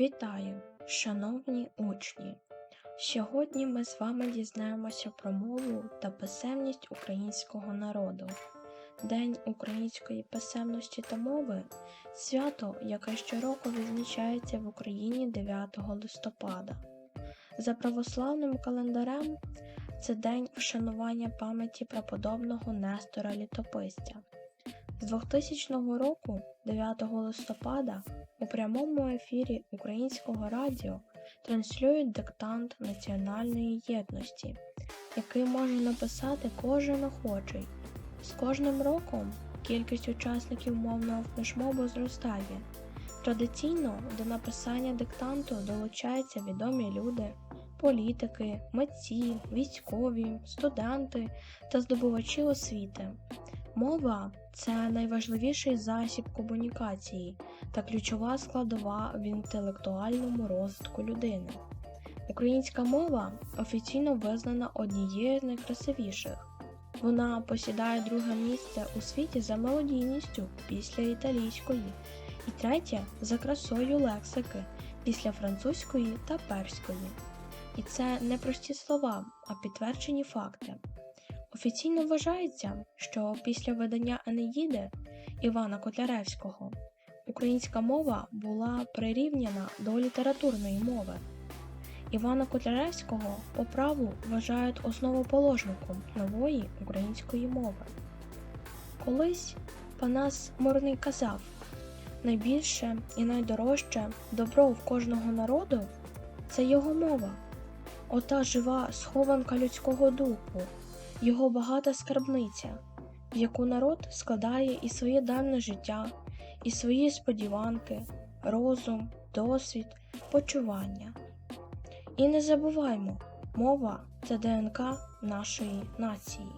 Вітаю, шановні учні! Сьогодні ми з вами дізнаємося про мову та писемність українського народу. День української писемності та мови свято, яке щороку відзначається в Україні 9 листопада. За православним календарем це день вшанування пам'яті преподобного Нестора Літописця. З 2000 року, 9 листопада, у прямому ефірі Українського радіо транслюють диктант національної єдності, який може написати кожен охочий. З кожним роком кількість учасників мовного флешмобу зростає. Традиційно до написання диктанту долучаються відомі люди, політики, митці, військові, студенти та здобувачі освіти. Мова це найважливіший засіб комунікації та ключова складова в інтелектуальному розвитку людини. Українська мова офіційно визнана однією з найкрасивіших. Вона посідає друге місце у світі за мелодійністю після італійської і третє за красою лексики після французької та перської. І це не прості слова, а підтверджені факти. Офіційно вважається, що після видання Енеїди Івана Котляревського українська мова була прирівняна до літературної мови. Івана Котляревського по праву вважають основоположником нової української мови. Колись Панас Мирний казав: найбільше і найдорожче добро в кожного народу це його мова, ота жива схованка людського духу його багата скарбниця, в яку народ складає і своє давне життя, і свої сподіванки, розум, досвід, почування. І не забуваймо, мова це ДНК нашої нації.